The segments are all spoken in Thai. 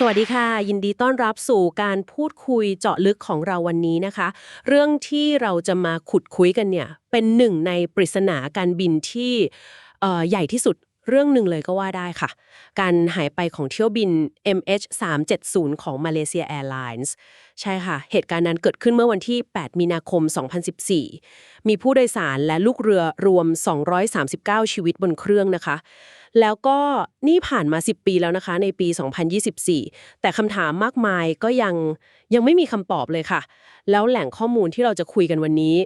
สวัสดีค่ะ ยินดีต้อนรับสู่การพูดคุยเจาะลึกของเราวันนี้นะคะ เรื่องที่เราจะมาขุดคุยกันเนี่ย เป็นหนึ่งในปริศนาการบินที่ใหญ่ที่สุด เรื่องหนึ่งเลยก็ว่าได้ค่ะ การหายไปของเที่ยวบิน MH370 ของ Malaysia Airlines ใช่ค่ะ เหตุการณ์นั้นเกิดขึ้นเมื่อวันที่ 8 มีนาคม 2014 มีผู้โดยสารและลูกเรือรวม 239 ชีวิตบนเครื่องนะคะ แล้วก็นี่ผ่านมา 10 ปีแล้วนะคะ ในปี 2024 แต่คำถามมากมายก็ยังยังไม่มีคำตอบเลยค่ะ แล้วแหล่งข้อมูลที่เราจะคุยกันวันนี้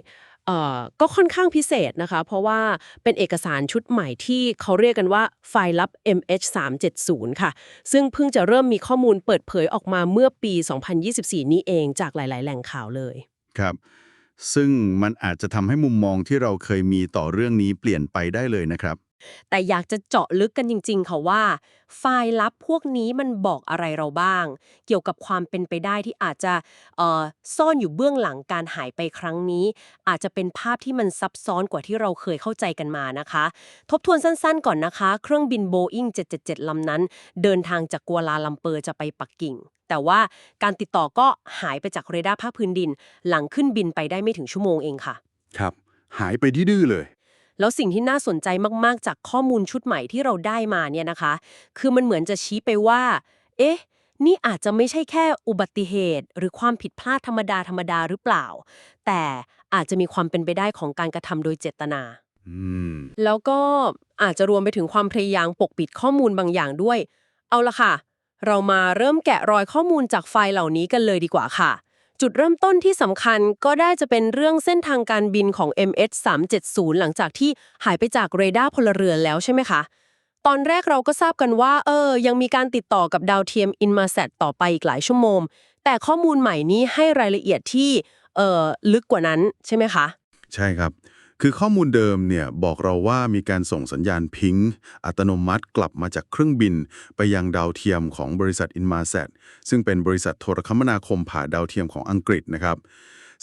เอ่อก็ค่อนข้างพิเศษนะคะ เพราะว่าเป็นเอกสารชุดใหม่ที่เขาเรียกกันว่าไฟล์ลับ MH370 ค่ะ ซึ่งเพิ่งจะเริ่มมีข้อมูลเปิดเผยออกมาเมื่อปี 2024 นี้เองจากหลาย ๆ แหล่งข่าวเลย ครับ ซึ่งมันอาจจะทำให้มุมมองที่เราเคยมีต่อเรื่องนี้เปลี่ยนไปได้เลยนะครับ แต่อยากจะเจาะลึกกันจริงๆ ค่ะว่า ไฟล์ลับพวกนี้มันบอกอะไรเราบ้าง เกี่ยวกับความเป็นไปได้ที่อาจจะซ่อนอยู่เบื้องหลังการหายไปครั้งนี้ อาจจะเป็นภาพที่มันซับซ้อนกว่าที่เราเคยเข้าใจกันมานะคะ ทบทวนสั้นๆ ก่อนนะคะ เครื่องบิน Boeing 777 ลำนั้น เดินทางจากกัวลาลัมเปอร์จะไปปักกิ่ง แต่ว่าการติดต่อก็หายไปจากเรดาร์ภาคพื้นดิน หลังขึ้นบินไปได้ไม่ถึงชั่วโมงเองค่ะ ครับ หายไปดื้อเลย แล้วสิ่งที่น่าสนใจมากๆ จากข้อมูลชุดใหม่ที่เราได้มาเนี่ยนะคะ คือมันเหมือนจะชี้ไปว่า เอ๊ะ นี่อาจจะไม่ใช่แค่อุบัติเหตุ หรือความผิดพลาดธรรมดาธรรมดาหรือเปล่า แต่อาจจะมีความเป็นไปได้ของการกระทำโดยเจตนาอืมแล้วก็อาจจะรวมไปถึงความพยายามปกปิดข้อมูลบางอย่างด้วย เอาละค่ะ เรามาเริ่มแกะรอยข้อมูลจากไฟล์เหล่านี้กันเลยดีกว่าค่ะ จุดเริ่มต้นที่สำคัญก็ได้จะเป็นเรื่องเส้นทางการบินของ MH370 หลังจากที่หายไปจากเรดาร์พลเรือนแล้วใช่ไหมคะ ตอนแรกเราก็ทราบกันว่า เออ ยังมีการติดต่อกับดาวเทียม Inmarsat ต่อไปอีกหลายชั่วโมง แต่ข้อมูลใหม่นี้ให้รายละเอียดที่ เออลึกกว่านั้นใช่ไหมคะ ใช่ครับ คือข้อมูลเดิมเนี่ยบอกเราว่ามีการส่งสัญญาณพิงอัตโนมัติกลับมาจากเครื่องบิน ไปยังดาวเทียมของบริษัท Inmarsat ซึ่งเป็นบริษัทโทรคมนาคมผ่าดาวเทียมของอังกฤษนะครับ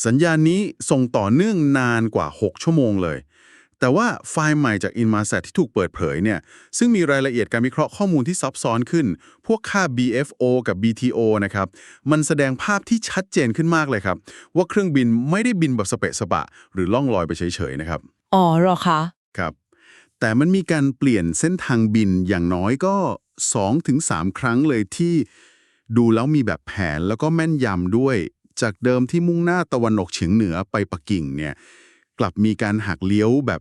สัญญาณนี้ส่งต่อเนื่องนานกว่า 6 ชั่วโมงเลย แต่ว่าไฟล์ใหม่จาก Inmarsat ที่ถูกเปิดเผยเนี่ย ซึ่งมีรายละเอียดการวิเคราะห์ข้อมูลที่ซับซ้อนขึ้น พวกค่า BFO กับ BTO นะครับ มันแสดงภาพที่ชัดเจนขึ้นมากเลยครับ ว่าเครื่องบินไม่ได้บินแบบสเปะสปะ หรือล่องลอยไปเฉยๆนะครับ อ๋อหรอคะ ครับ แต่มันมีการเปลี่ยนเส้นทางบินอย่างน้อยก็ 2-3 ครั้งเลยที่ ดูแล้วมีแบบแผนแล้วก็แม่นยำด้วย จากเดิมที่มุ่งหน้าตะวันออกเฉียงเหนือไปปักกิ่งเนี่ยกลับมีการหักเลี้ยวแบบ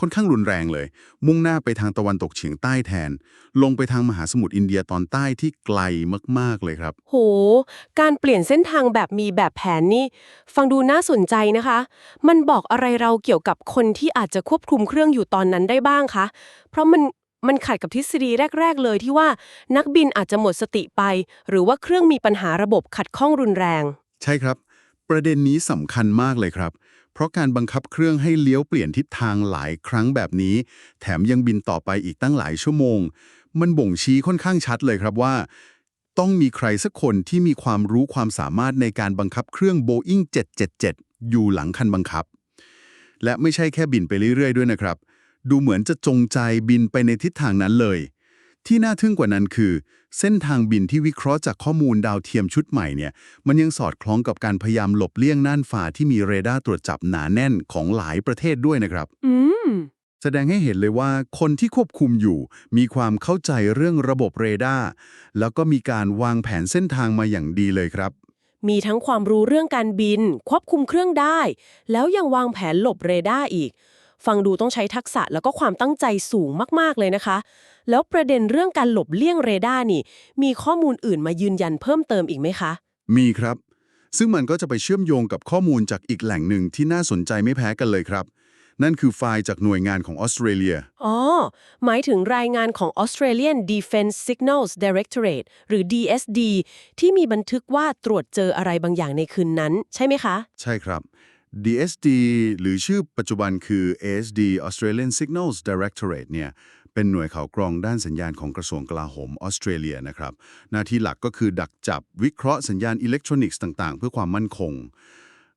ค่อนข้างรุนแรงเลย มุ่งหน้าไปทางตะวันตกเฉียงใต้แทน ลงไปทางมหาสมุทรอินเดียตอนใต้ที่ไกลมาก ๆ เลยครับ โห การเปลี่ยนเส้นทางแบบมีแบบแผนนี่ ฟังดูน่าสนใจนะคะ มันบอกอะไรเราเกี่ยวกับคนที่อาจจะควบคุมเครื่องอยู่ตอนนั้นได้บ้างคะ เพราะมันมันขัดกับทฤษฎีแรก ๆ เลยที่ว่านักบินอาจจะหมดสติไป หรือว่าเครื่องมีปัญหาระบบขัดข้องรุนแรง ใช่ครับ ประเด็นนี้สำคัญมากเลยครับ เพราะการบังคับเครื่องให้เลี้ยวเปลี่ยนทิศทางหลายครั้งแบบนี้ แถมยังบินต่อไปอีกตั้งหลายชั่วโมง มันบ่งชี้ค่อนข้างชัดเลยครับว่า ต้องมีใครสักคนที่มีความรู้ความสามารถในการบังคับเครื่อง Boeing 777 อยู่หลังคันบังคับ และไม่ใช่แค่บินไปเรื่อยๆ ด้วยนะครับ ดูเหมือนจะจงใจบินไปในทิศทางนั้นเลย ที่น่าทึ่งกว่านั้นคือ เส้นทางบินที่วิเคราะห์จากข้อมูลดาวเทียมชุดใหม่เนี่ยมันยังสอดคล้องกับการพยายามหลบเลี่ยงน่านฟ้าที่มีเรดาร์ตรวจจับหนาแน่นของหลายประเทศด้วยนะครับ อืม แสดงให้เห็นเลยว่าคนที่ควบคุมอยู่ มีความเข้าใจเรื่องระบบเรดาร์แล้วก็มีการวางแผนเส้นทางมาอย่างดีเลยครับ มีทั้งความรู้เรื่องการบิน ควบคุมเครื่องได้ แล้วยังวางแผนหลบเรดาร์อีก ฟังดูต้องใช้ทักษะแล้วก็ความตั้งใจสูงมาก ๆ เลยนะคะ แล้วประเด็นเรื่องการหลบเลี่ยงเรดาร์นี่ มีข้อมูลอื่นมายืนยันเพิ่มเติมอีกไหมคะ มีครับ ซึ่งมันก็จะไปเชื่อมโยงกับข้อมูลจากอีกแหล่งหนึ่งที่น่าสนใจไม่แพ้กันเลยครับ นั่นคือไฟล์จากหน่วยงานของออสเตรเลีย อ๋อ หมายถึงรายงานของ Australian Defence Signals Directorate หรือ DSD ที่มีบันทึกว่าตรวจเจออะไรบางอย่างในคืนนั้น ใช่ไหมคะ ใช่ครับ DSD หรือชื่อปัจจุบันคือ ASD Australian Signals Directorate เนี่ยเป็นหน่วยข่าวกรองด้านสัญญาณของกระทรวงกลาโหมออสเตรเลียนะครับ หน้าที่หลักก็คือดักจับวิเคราะห์สัญญาณอิเล็กทรอนิกส์ต่างๆ เพื่อความมั่นคง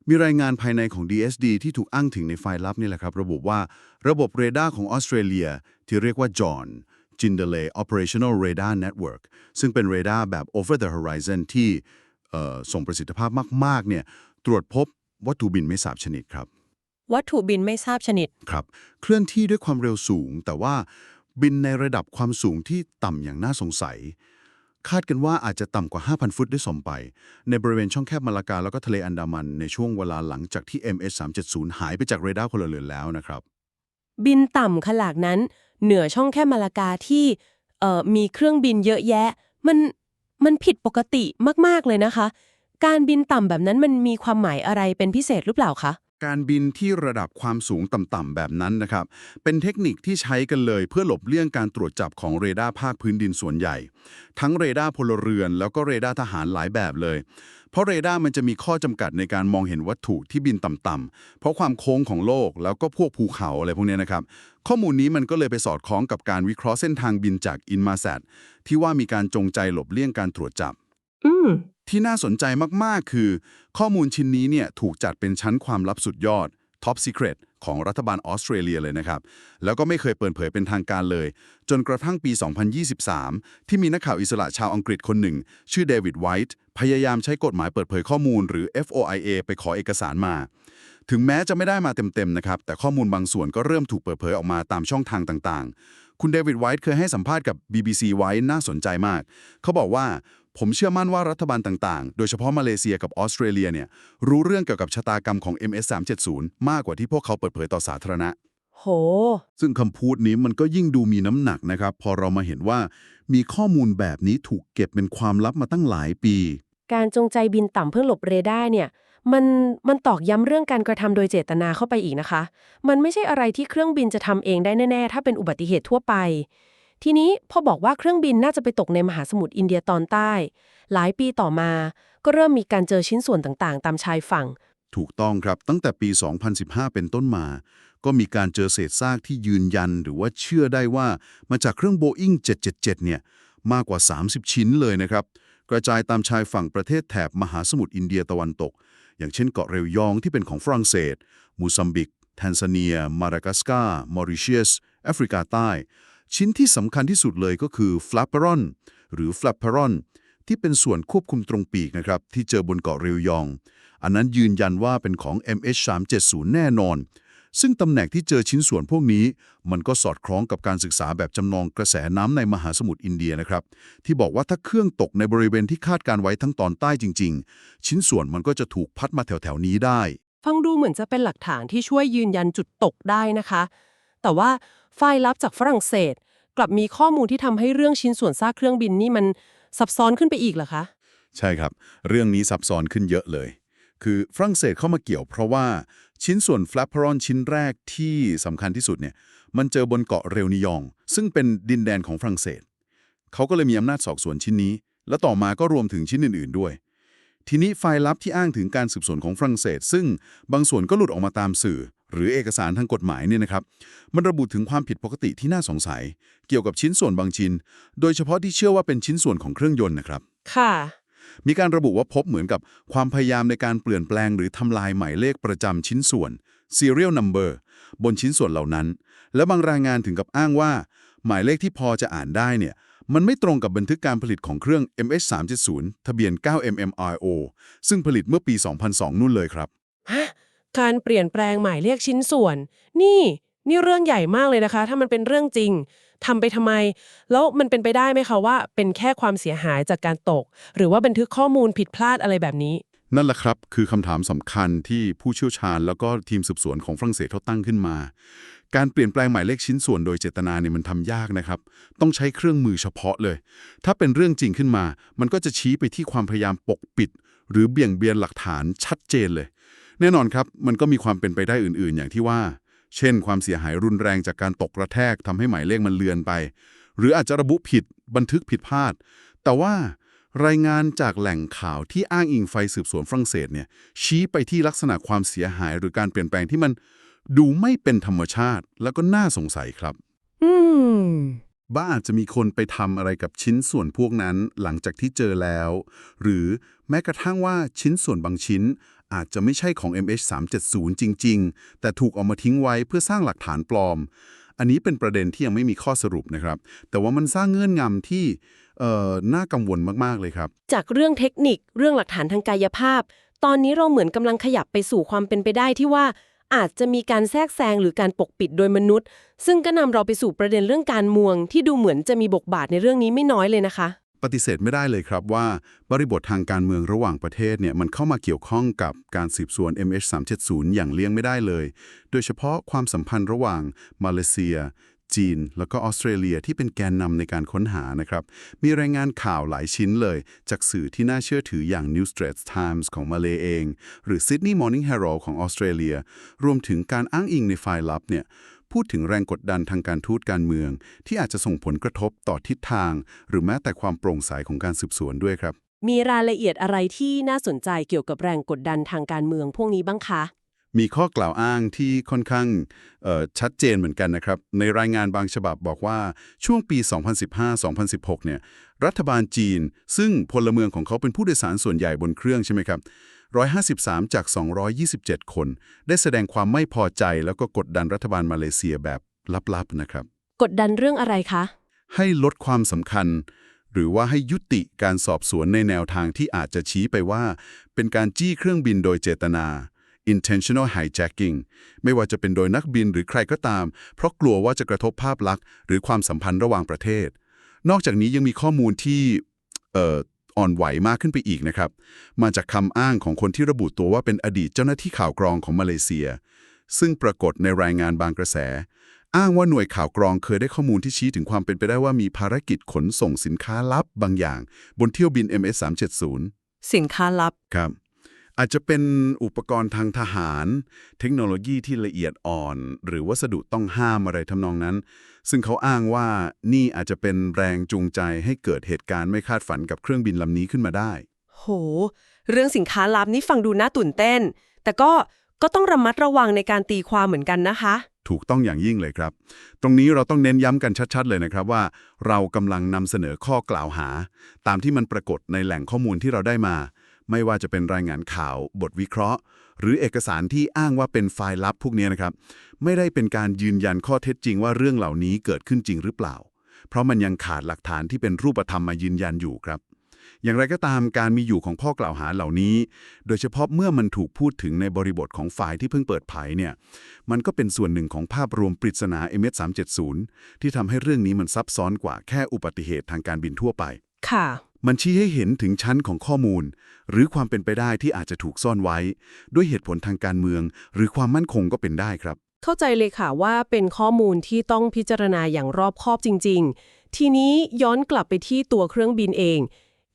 มีรายงานภายในของ DSD ที่ถูกอ้างถึงในไฟล์ลับนี่แหละครับ ระบุว่าระบบเรดาร์ของออสเตรเลียที่เรียกว่า JOHN Jindelay Operational Radar Network ซึ่งเป็นเรดาร์แบบ over the horizon ที่เอ่ส่งประสิทธิภาพมากๆเนี่ยตรวจพบ วัตถุบินไม่ทราบชนิดครับ วัตถุบินไม่ทราบชนิด ครับ เคลื่อนที่ด้วยความเร็วสูง แต่ว่าบินในระดับความสูงที่ต่ำอย่างน่าสงสัย คาดกันว่าอาจจะต่ำกว่า 5,000 ฟุตด้วยซ้ำไป ในบริเวณช่องแคบมาลากาแล้วก็ทะเลอันดามันในช่วงเวลาหลังจากที่ MS-370 หายไปจากเรดาร์พลเรือนแล้วนะครับ บินต่ำขนาดนั้น เหนือช่องแคบมาลากาที่เอ่อมีเครื่องบินเยอะแยะ มันมันผิดปกติมากๆเลยนะคะ การบินต่ำแบบนั้นมันมีความหมายอะไรเป็นพิเศษหรือเปล่าคะ การบินที่ระดับความสูงต่ำๆแบบนั้นนะครับ เป็นเทคนิคที่ใช้กันเลยเพื่อหลบเลี่ยงการตรวจจับของเรดาร์ภาคพื้นดินส่วนใหญ่ ทั้งเรดาร์พลเรือน แล้วก็เรดาร์ทหารหลายแบบเลย เพราะเรดาร์มันจะมีข้อจำกัดในการมองเห็นวัตถุที่บินต่ำๆเพราะความโค้งของโลกแล้วก็พวกภูเขาอะไรพวกนี้นะครับข้อมูลนี้มันก็เลยไปสอดคล้องกับการวิเคราะห์เส้นทางบินจากอินมาแซดที่ว่ามีการจงใจหลบเลี่ยงการตรวจจับ อืม ที่น่าสนใจมาก ๆ คือ ข้อมูลชิ้นนี้เนี่ยถูกจัดเป็นชั้นความลับสุดยอด Top Secret ของรัฐบาลออสเตรเลียเลยนะครับ แล้วก็ไม่เคยเปิดเผยเป็นทางการเลย จนกระทั่งปี 2023 ที่มีนักข่าวอิสระชาวอังกฤษคนหนึ่ง ชื่อเดวิดไวท์พยายามใช้กฎหมายเปิดเผยข้อมูลหรือ FOIA ไปขอเอกสารมา ถึงแม้จะไม่ได้มาเต็ม ๆ นะครับ แต่ข้อมูลบางส่วนก็เริ่มถูกเปิดเผยออกมาตามช่องทางต่างๆ คุณเดวิดไวท์เคยให้สัมภาษณ์กับ BBC ไว้น่าสนใจมาก เขาบอกว่า ผมเชื่อมั่นว่ารัฐบาลต่างๆ โดยเฉพาะมาเลเซียกับออสเตรเลียเนี่ยรู้เรื่องเกี่ยวกับชะตากรรมของ MS-370 มากกว่าที่พวกเขาเปิดเผยต่อสาธารณะ โห ซึ่งคำพูดนี้มันก็ยิ่งดูมีน้ำหนักนะครับ พอเรามาเห็นว่า มีข้อมูลแบบนี้ถูกเก็บเป็นความลับมาตั้งหลายปี การจงใจบินต่ำเพื่อหลบเรดาร์เนี่ย มันมันตอกย้ำเรื่องการกระทำโดยเจตนาเข้าไปอีกนะคะ มันไม่ใช่อะไรที่เครื่องบินจะทำเองได้แน่ๆ ถ้าเป็นอุบัติเหตุทั่วไป ทีนี้พอบอกว่าเครื่องบินน่าจะไปตกในมหาสมุทรอินเดียตอนใต้ หลายปีต่อมา ก็เริ่มมีการเจอชิ้นส่วนต่างๆ ตามชายฝั่ง ถูกต้องครับตั้งแต่ปี 2015 เป็นต้นมา ก็มีการเจอเศษซากที่ยืนยันหรือว่าเชื่อได้ว่ามาจากเครื่อง Boeing 777 เนี่ยมากกว่า 30 ชิ้นเลยนะครับ กระจายตามชายฝั่งประเทศแถบมหาสมุทรอินเดียตะวันตก อย่างเช่นเกาะเรยองที่เป็นของฝรั่งเศส มูซัมบิก แทนซาเนีย มาดากัสการ์มอริเชียส แอฟริกาใต้ ชิ้นที่สำคัญที่สุดเลยก็คือฟล p ป e รอนหรือฟล p ป e รอนที่เป็นส่วนควบคุมตรงปีกนะครับ ที่เจอบนเกาะเรียอง อันนั้นยืนยันว่าเป็นของ MH370 แน่นอน ซึ่งตำแหน่งที่เจอชิ้นส่วนพวกนี้ มันก็สอดคล้องกับการศึกษาแบบจำลองกระแสน้ำในมหาสมุทรอินเดียนะครับ ที่บอกว่าถ้าเครื่องตกในบริเวณที่คาดการไว้ทั้งตอนใต้จริง ๆ ชิ้นส่วนมันก็จะถูกพัดมาแถวๆนี้ได้ ฟังดูเหมือนจะเป็นหลักฐานที่ช่วยยืนยันจุดตกได้นะคะ แต่ว่าไฟล์ลับจากฝรั่งเศส กลับมีข้อมูลที่ทำให้เรื่องชิ้นส่วนซากเครื่องบินนี่มันซับซ้อนขึ้นไปอีกเหรอคะ ใช่ครับ เรื่องนี้ซับซ้อนขึ้นเยอะเลย คือฝรั่งเศสเข้ามาเกี่ยวเพราะว่าชิ้นส่วนฟล p ปรอนชิ้นแรกที่สำคัญที่สุดเนี่ยมันเจอบนเกาะเรลนิยอง ซึ่งเป็นดินแดนของฝรั่งเศสเขาก็เลยมีอำนาจสอบสวนชิ้นนี้ และต่อมาก็รวมถึงชิ้นอื่น ๆ ด้วย ทีนี้ไฟล์ลับที่อ้างถึงการสืบสวนของฝรั่งเศส ซึ่งบางส่วนก็หลุดออกมาตามสื่อ หรือเอกสารทางกฎหมายเนี่ยนะครับ มันระบุถึงความผิดปกติที่น่าสงสัย เกี่ยวกับชิ้นส่วนบางชิ้น โดยเฉพาะที่เชื่อว่าเป็นชิ้นส่วนของเครื่องยนต์นะครับ ค่ะ มีการระบุว่าพบเหมือนกับความพยายามในการเปลี่ยนแปลง หรือทำลายหมายเลขประจำชิ้นส่วน serial number บนชิ้นส่วนเหล่านั้น และบางรายงานถึงกับอ้างว่า หมายเลขที่พอจะอ่านได้เนี่ยมันไม่ตรงกับบันทึกการผลิตของเครื่อง MH370 ทะเบียน 9mmRO ซึ่งผลิตเมื่อปี 2002 นู่นเลยครับฮะ การเปลี่ยนแปลงหมายเลขชิ้นส่วน นี่ นี่เรื่องใหญ่มากเลยนะคะ ถ้ามันเป็นเรื่องจริงทำไปทำไม แล้วมันเป็นไปได้ไหมคะว่า เป็นแค่ความเสียหายจากการตก หรือว่าบันทึกข้อมูลผิดพลาดอะไรแบบนี้ นั่นแหละครับ คือคำถามสำคัญที่ผู้เชี่ยวชาญ แล้วก็ทีมสืบสวนของฝรั่งเศสเขาตั้งขึ้นมา การเปลี่ยนแปลงหมายเลขชิ้นส่วนโดยเจตนาเนี่ยมันทำยากนะครับ ต้องใช้เครื่องมือเฉพาะเลย ถ้าเป็นเรื่องจริงขึ้นมา มันก็จะชี้ไปที่ความพยายามปกปิด หรือเบี่ยงเบียนหลักฐานชัดเจนเลย แน่นอนครับ มันก็มีความเป็นไปได้อื่นๆ อย่างที่ว่า เช่น ความเสียหายรุนแรงจากการตกกระแทกทำให้หมายเลขมันเลือนไป หรืออาจจะระบุผิดบันทึกผิดพลาด แต่ว่ารายงานจากแหล่งข่าวที่อ้างอิงไฟสืบสวนฝรั่งเศสเนี่ยชี้ไปที่ลักษณะความเสียหายหรือการเปลี่ยนแปลงที่มันดูไม่เป็นธรรมชาติแล้วก็น่าสงสัยครับ อืมบ้าอาจจะมีคนไปทำอะไรกับชิ้นส่วนพวกนั้นหลังจากที่เจอแล้ว หรือแม้กระทั่งว่าชิ้นส่วนบางชิ้น อาจจะไม่ใช่ของ MH370 จริง ๆ แต่ถูกเอามาทิ้งไว้เพื่อสร้างหลักฐานปลอม อันนี้เป็นประเด็นที่ยังไม่มีข้อสรุปนะครับ แต่ว่ามันสร้างเงื่อนงำที่น่ากังวลมาก ๆ เลยครับ จากเรื่องเทคนิคเรื่องหลักฐานทางกายภาพ ตอนนี้เราเหมือนกำลังขยับไปสู่ความเป็นไปได้ที่ว่าอาจจะมีการแทรกแซงหรือการปกปิดโดยมนุษย์ ซึ่งก็นำเราไปสู่ประเด็นเรื่องการเมืองที่ดูเหมือนจะมีบทบาทในเรื่องนี้ไม่น้อยเลยนะคะ ปฏิเสธไม่ได้เลยครับว่าบริบททางการเมืองระหว่างประเทศเนี่ยมันเข้ามาเกี่ยวข้องกับการสืบสวน MH370 อย่างเลี่ยงไม่ได้เลย โดยเฉพาะความสัมพันธ์ระหว่างมาเลเซีย จีน แล้วก็ออสเตรเลียที่เป็นแกนนำในการค้นหานะครับ มีรายงานข่าวหลายชิ้นเลย จากสื่อที่น่าเชื่อถืออย่าง New Straits Times ของมาเลเอง หรือ Sydney Morning Herald ของออสเตรเลีย รวมถึงการอ้างอิงในไฟล์ลับเนี่ย พูดถึงแรงกดดันทางการทูตการเมือง ที่อาจจะส่งผลกระทบต่อทิศทาง หรือแม้แต่ความโปร่งใสของการสืบสวนด้วยครับ มีรายละเอียดอะไรที่น่าสนใจเกี่ยวกับแรงกดดันทางการเมืองพวกนี้บ้างคะ มีข้อกล่าวอ้างที่ค่อนข้างเอ่อชัดเจนเหมือนกันนะครับ ในรายงานบางฉบับบอกว่าช่วงปี 2015-2016 เนี่ย รัฐบาลจีน ซึ่งพลเมืองของเขาเป็นผู้โดยสารส่วนใหญ่บนเครื่องใช่ไหมครับ 153 จาก 227 คน ได้แสดงความไม่พอใจแล้วก็กดดันรัฐบาลมาเลเซียแบบลับๆนะครับ กดดันเรื่องอะไรคะ ให้ลดความสำคัญ หรือว่าให้ยุติการสอบสวนในแนวทางที่อาจจะชี้ไปว่า เป็นการจี้เครื่องบินโดยเจตนา intentional hijacking ไม่ว่าจะเป็นโดยนักบินหรือใครก็ตาม เพราะกลัวว่าจะกระทบภาพลักษณ์ หรือความสัมพันธ์ระหว่างประเทศ นอกจากนี้ยังมีข้อมูลที่เอ่ออ่อนไหวมากขึ้นไปอีกนะครับ มาจากคำอ้างของคนที่ระบุตัวว่าเป็นอดีตเจ้าหน้าที่ข่าวกรองของมาเลเซีย ซึ่งปรากฏในรายงานบางกระแส อ้างว่าหน่วยข่าวกรองเคยได้ข้อมูลที่ชี้ถึงความเป็นไปได้ว่ามีภารกิจขนส่งสินค้าลับบางอย่าง บนเที่ยวบิน MS370 สินค้าลับครับ อาจจะเป็นอุปกรณ์ทางทหาร เทคโนโลยีที่ละเอียดอ่อน หรือวัสดุต้องห้ามอะไรทำนองนั้น ซึ่งเขาอ้างว่านี่อาจจะเป็นแรงจูงใจให้เกิดเหตุการณ์ไม่คาดฝันกับเครื่องบินลำนี้ขึ้นมาได้ โห เรื่องสินค้าลับนี่ฟังดูน่าตื่นเต้น แต่ก็ก็ต้องระมัดระวังในการตีความเหมือนกันนะคะ ถูกต้องอย่างยิ่งเลยครับ ตรงนี้เราต้องเน้นย้ำกันชัด ๆ เลยนะครับว่า เรากำลังนำเสนอข้อกล่าวหา ตามที่มันปรากฏในแหล่งข้อมูลที่เราได้มา ไม่ว่าจะเป็นรายงานข่าว บทวิเคราะห์ หรือเอกสารที่อ้างว่าเป็นไฟล์ลับพวกนี้นะครับ ไม่ได้เป็นการยืนยันข้อเท็จจริงว่าเรื่องเหล่านี้เกิดขึ้นจริงหรือเปล่า เพราะมันยังขาดหลักฐานที่เป็นรูปธรรมมายืนยันอยู่ครับอย่างไรก็ตามการมีอยู่ของข้อกล่าวหาเหล่านี้ โดยเฉพาะเมื่อมันถูกพูดถึงในบริบทของฝ่ายที่เพิ่งเปิดเผยเนี่ย มันก็เป็นส่วนหนึ่งของภาพรวมปริศนา MS370 ที่ทำให้เรื่องนี้มันซับซ้อนกว่าแค่อุบัติเหตุทางการบินทั่วไป ค่ะ มันชี้ให้เห็นถึงชั้นของข้อมูล หรือความเป็นไปได้ที่อาจจะถูกซ่อนไว้ ด้วยเหตุผลทางการเมือง หรือความมั่นคงก็เป็นได้ครับ เข้าใจเลยค่ะว่าเป็นข้อมูลที่ต้องพิจารณาอย่างรอบคอบจริง ๆ ทีนี้ย้อนกลับไปที่ตัวเครื่องบินเอง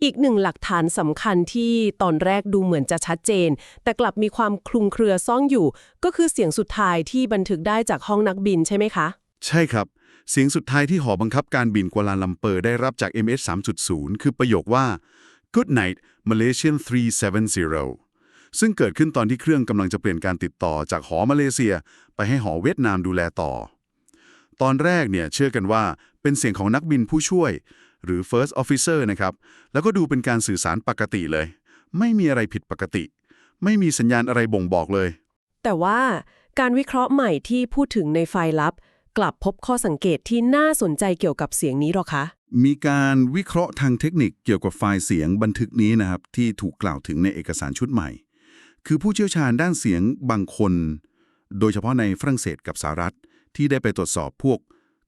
อีกหนึ่งหลักฐานสำคัญที่ตอนแรกดูเหมือนจะชัดเจน แต่กลับมีความคลุมเครือซ่องอยู่ ก็คือเสียงสุดท้ายที่บันทึกได้จากห้องนักบินใช่ไหมคะ ใช่ครับ เสียงสุดท้ายที่หอบังคับการบินกัวลาลัมเปอร์ได้รับจาก MS3.0 คือประโยคว่า Good night Malaysian 370 ซึ่งเกิดขึ้นตอนที่เครื่องกำลังจะเปลี่ยนการติดต่อจากหอมาเลเซีย ไปให้หอเวียดนามดูแลต่อ ตอนแรกเนี่ยเชื่อกันว่าเป็นเสียงของนักบินผู้ช่วย หรือ first officer นะครับ แล้วก็ดูเป็นการสื่อสารปกติเลย ไม่มีอะไรผิดปกติ ไม่มีสัญญาณอะไรบ่งบอกเลย แต่ว่าการวิเคราะห์ใหม่ที่พูดถึงในไฟล์ลับ กลับพบข้อสังเกตที่น่าสนใจเกี่ยวกับเสียงนี้หรอคะ มีการวิเคราะห์ทางเทคนิคเกี่ยวกับไฟล์เสียงบันทึกนี้นะครับ ที่ถูกกล่าวถึงในเอกสารชุดใหม่ คือผู้เชี่ยวชาญด้านเสียงบางคน โดยเฉพาะในฝรั่งเศสกับสหรัฐ ที่ได้ไปตรวจสอบพวก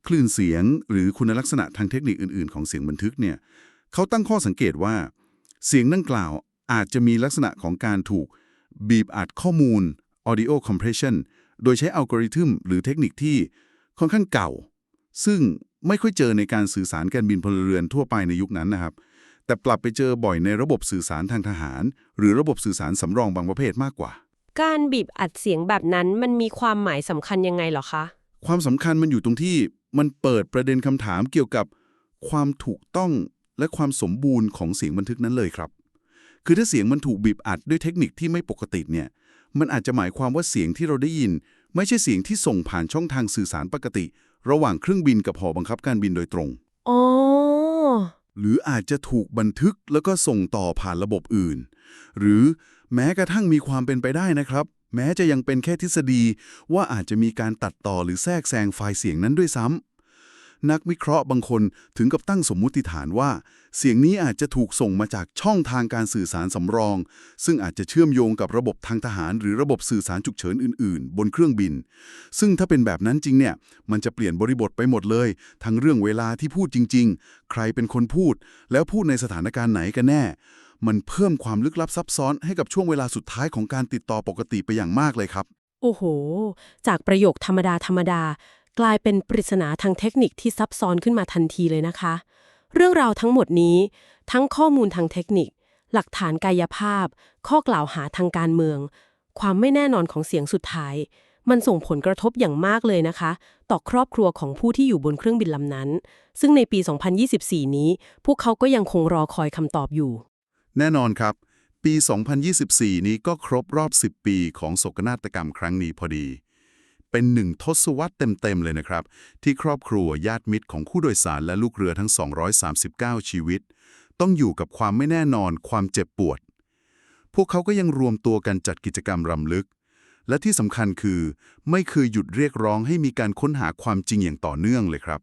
คลื่นเสียงหรือคุณลักษณะทางเทคนิคอื่น ๆ ของเสียงบันทึกเนี่ยเขาตั้งข้อสังเกตว่า เสียงดังกล่าวอาจจะมีลักษณะของการถูกบีบอัดข้อมูล audio compression โดยใช้อัลกอริทึมหรือเทคนิคที่ ค่อนข้างเก่า ซึ่งไม่ค่อยเจอในการสื่อสารการบินพลเรือนทั่วไปในยุคนั้นนะครับ แต่ปรับไปเจอบ่อยในระบบสื่อสารทางทหาร หรือระบบสื่อสารสำรองบางประเภทมากกว่า การบีบอัดเสียงแบบนั้นมันมีความหมายสำคัญยังไงหรอคะ ความสำคัญมันอยู่ตรงที่มันเปิดประเด็นคำถามเกี่ยวกับความถูกต้องและความสมบูรณ์ของเสียงบันทึกนั้นเลยครับ คือถ้าเสียงมันถูกบีบอัดด้วยเทคนิคที่ไม่ปกติเนี่ย มันอาจจะหมายความว่าเสียงที่เราได้ยิน ไม่ใช่เสียงที่ส่งผ่านช่องทางสื่อสารปกติ ระหว่างเครื่องบินกับหอบังคับการบินโดยตรง อ๋อ หรืออาจจะถูกบันทึกแล้วก็ส่งต่อผ่านระบบอื่น หรือแม้กระทั่งมีความเป็นไปได้นะครับ แม้จะยังเป็นแค่ทฤษฎีว่าอาจจะมีการตัดต่อหรือแทรกแซงไฟล์เสียงนั้นด้วยซ้ำนักวิเคราะห์บางคนถึงกับตั้งสมมุติฐานว่า เสียงนี้อาจจะถูกส่งมาจากช่องทางการสื่อสารสำรอง ซึ่งอาจจะเชื่อมโยงกับระบบทางทหาร หรือระบบสื่อสารฉุกเฉินอื่น ๆ บนเครื่องบิน ซึ่งถ้าเป็นแบบนั้นจริงเนี่ย มันจะเปลี่ยนบริบทไปหมดเลย ทั้งเรื่องเวลาที่พูดจริง ๆ ใครเป็นคนพูด แล้วพูดในสถานการณ์ไหนกันแน่ มันเพิ่มความลึกลับซับซ้อนให้กับช่วงเวลาสุดท้ายของการติดต่อปกติไปอย่างมากเลยครับ โอ้โห จากประโยคธรรมดาธรรมดากลายเป็นปริศนาทางเทคนิคที่ซับซ้อนขึ้นมาทันทีเลยนะคะ เรื่องราวทั้งหมดนี้ ทั้งข้อมูลทางเทคนิค หลักฐานกายภาพ ข้อกล่าวหาทางการเมือง ความไม่แน่นอนของเสียงสุดท้าย มันส่งผลกระทบอย่างมากเลยนะคะ ต่อครอบครัวของผู้ที่อยู่บนเครื่องบินลำนั้น ซึ่งในปี 2024 นี้ พวกเขาก็ยังคงรอคอยคำตอบอยู่ แน่นอนครับ ปี 2024 นี้ก็ครบรอบ 10 ปีของโศกนาฏกรรมครั้งนี้พอดี เป็นหนึ่งทศวรรษเต็ม ๆ เลยนะครับ ที่ครอบครัวญาติมิตรของผู้โดยสารและลูกเรือทั้ง 239 ชีวิต ต้องอยู่กับความไม่แน่นอนความเจ็บปวด พวกเขาก็ยังรวมตัวกันจัดกิจกรรมรำลึก และที่สำคัญคือ ไม่เคยหยุดเรียกร้องให้มีการค้นหาความจริงอย่างต่อเนื่องเลยครับ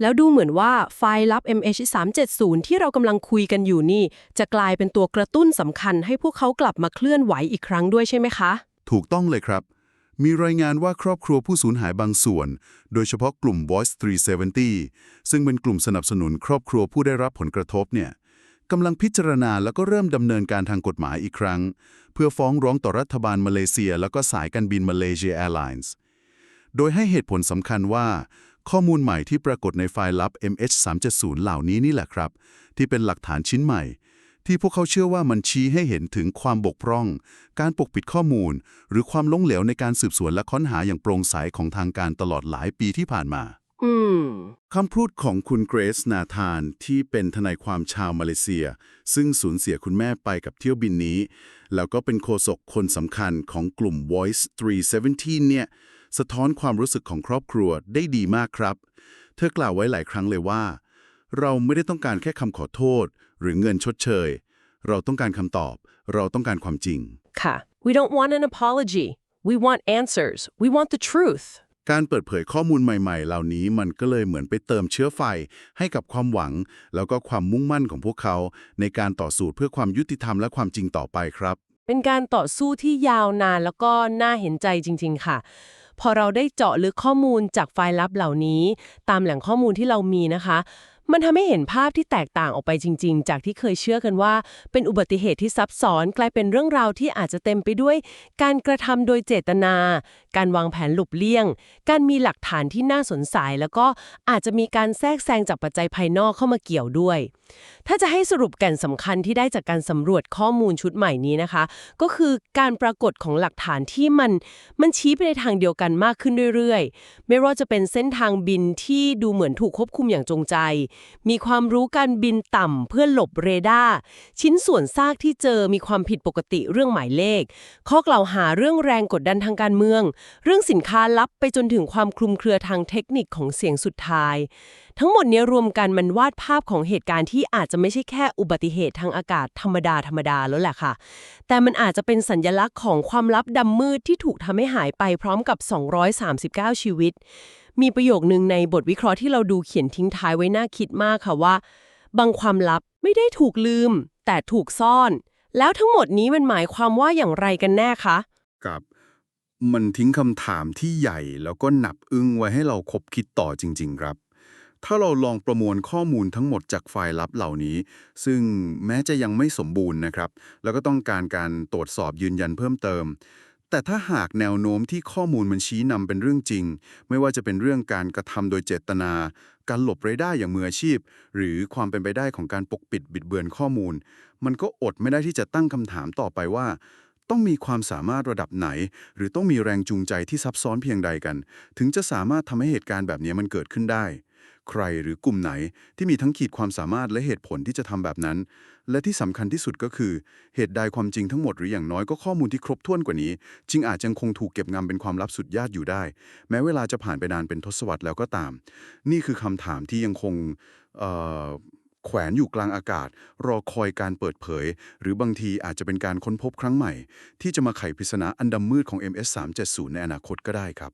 แล้วดูเหมือนว่าไฟล์ลับ MH370 ที่เรากำลังคุยกันอยู่นี่ จะกลายเป็นตัวกระตุ้นสำคัญให้พวกเขากลับมาเคลื่อนไหวอีกครั้งด้วยใช่ไหมคะ ถูกต้องเลยครับ มีรายงานว่าครอบครัวผู้สูญหายบางส่วน โดยเฉพาะกลุ่ม Voice 370 ซึ่งเป็นกลุ่มสนับสนุนครอบครัวผู้ได้รับผลกระทบเนี่ยกำลังพิจารณาแล้วก็เริ่มดำเนินการทางกฎหมายอีกครั้ง เพื่อฟ้องร้องต่อรัฐบาลมาเลเซีย แล้วก็สายการบินมาเลเซียแอร์ไลน์โดยให้เหตุผลสำคัญว่า ข้อมูลใหม่ที่ปรากฏในไฟล์ลับ MH370 เหล่านี้นี่แหละครับ ที่เป็นหลักฐานชิ้นใหม่ ที่พวกเขาเชื่อว่ามันชี้ให้เห็นถึงความบกพร่อง การปกปิดข้อมูล หรือความล้มเหลวในการสืบสวนและค้นหาอย่างโปร่งใสของทางการตลอดหลายปีที่ผ่านมาอืมคำพูดของคุณเกรซนาธานที่เป็นทนายความชาวมาเลเซีย ซึ่งสูญเสียคุณแม่ไปกับเที่ยวบินนี้ แล้วก็เป็นโฆษกคนสำคัญของกลุ่ม Voice 317 เนี่ย สะท้อนความรู้สึกของครอบครัวได้ดีมากครับ เธอกล่าวไว้หลายครั้งเลยว่า เราไม่ได้ต้องการแค่คำขอโทษ หรือเงินชดเชย เราต้องการคำตอบ เราต้องการความจริง ค่ะ we don't want an apology we want answers we want the truth การเปิดเผยข้อมูลใหม่ ๆ เหล่านี้มันก็เลยเหมือนไปเติมเชื้อไฟให้กับความหวัง แล้วก็ความมุ่งมั่นของพวกเขา ในการต่อสู้เพื่อความยุติธรรมและความจริงต่อไปครับ เป็นการต่อสู้ที่ยาวนานแล้วก็น่าเห็นใจจริง ๆ ค่ะ พอเราได้เจาะลึกข้อมูลจากไฟล์ลับเหล่านี้ ตามแหล่งข้อมูลที่เรามีนะคะ มันทำให้เห็นภาพที่แตกต่างออกไปจริง ๆ จากที่เคยเชื่อกันว่า เป็นอุบัติเหตุที่ซับซ้อนกลายเป็นเรื่องราวที่อาจจะเต็มไปด้วย การกระทำโดยเจตนา การวางแผนหลบเลี่ยง การมีหลักฐานที่น่าสนใจแล้วก็อาจจะมีการแทรกแซงจากปัจจัยภายนอกเข้ามาเกี่ยวด้วย ถ้าจะให้สรุปแก่นสำคัญที่ได้จากการสำรวจข้อมูลชุดใหม่นี้นะคะ ก็คือการปรากฏของหลักฐานที่มันมันชี้ไปในทางเดียวกันมากขึ้นเรื่อยๆ ไม่ว่าจะเป็นเส้นทางบินที่ดูเหมือนถูกควบคุมอย่างจงใจ มีความรู้การบินต่ำเพื่อหลบเรดาร์ชิ้นส่วนซากที่เจอมีความผิดปกติเรื่องหมายเลข ข้อกล่าวหาเรื่องแรงกดดันทางการเมือง เรื่องสินค้าลับไปจนถึงความคลุมเครือทางเทคนิคของเสียงสุดท้าย ทั้งหมดนี้รวมกันมันวาดภาพของเหตุการณ์ที่อาจจะไม่ใช่แค่อุบัติเหตุทางอากาศธรรมดาธรรมดาแล้วแหละค่ะ แต่มันอาจจะเป็นสัญญลักษณ์ของความลับดำมืดที่ถูกทำให้หายไปพร้อมกับ 239 ชีวิต มีประโยคนึงในบทวิเคราะห์ที่เราดูเขียนทิ้งท้ายไว้น่าคิดมากค่ะว่า บางความลับไม่ได้ถูกลืม แต่ถูกซ่อน แล้วทั้งหมดนี้มันหมายความว่าอย่างไรกันแน่คะกับมันทิ้งคำถามที่ใหญ่แล้วก็หนักอึ้งไว้ให้เราคบคิดต่อจริง ๆ ครับ ถ้าเราลองประมวลข้อมูลทั้งหมดจากไฟล์ลับเหล่านี้ ซึ่งแม้จะยังไม่สมบูรณ์นะครับ แล้วก็ต้องการการตรวจสอบยืนยันเพิ่มเติม แต่ถ้าหากแนวโน้มที่ข้อมูลมันชี้นำเป็นเรื่องจริง ไม่ว่าจะเป็นเรื่องการกระทำโดยเจตนา การหลบเรดาร์อย่างมืออาชีพ หรือความเป็นไปได้ของการปกปิดบิดเบือนข้อมูล มันก็อดไม่ได้ที่จะตั้งคำถามต่อไปว่าต้องมีความสามารถระดับไหน หรือต้องมีแรงจูงใจที่ซับซ้อนเพียงใดกัน ถึงจะสามารถทำให้เหตุการณ์แบบนี้มันเกิดขึ้นได้ ใครหรือกลุ่มไหนที่มีทั้งขีดความสามารถและเหตุผลที่จะทำแบบนั้น และที่สำคัญที่สุดก็คือ เหตุใดความจริงทั้งหมดหรืออย่างน้อยก็ข้อมูลที่ครบถ้วนกว่านี้ จึงอาจยังคงถูกเก็บงำเป็นความลับสุดยอดอยู่ได้ แม้เวลาจะผ่านไปนานเป็นทศวรรษแล้วก็ตาม นี่คือคำถามที่ยังคงแขวนอยู่กลางอากาศ รอคอยการเปิดเผย หรือบางทีอาจจะเป็นการค้นพบครั้งใหม่ ที่จะมาไขปริศนาอันดำมืดของ MS-370 ในอนาคตก็ได้ครับ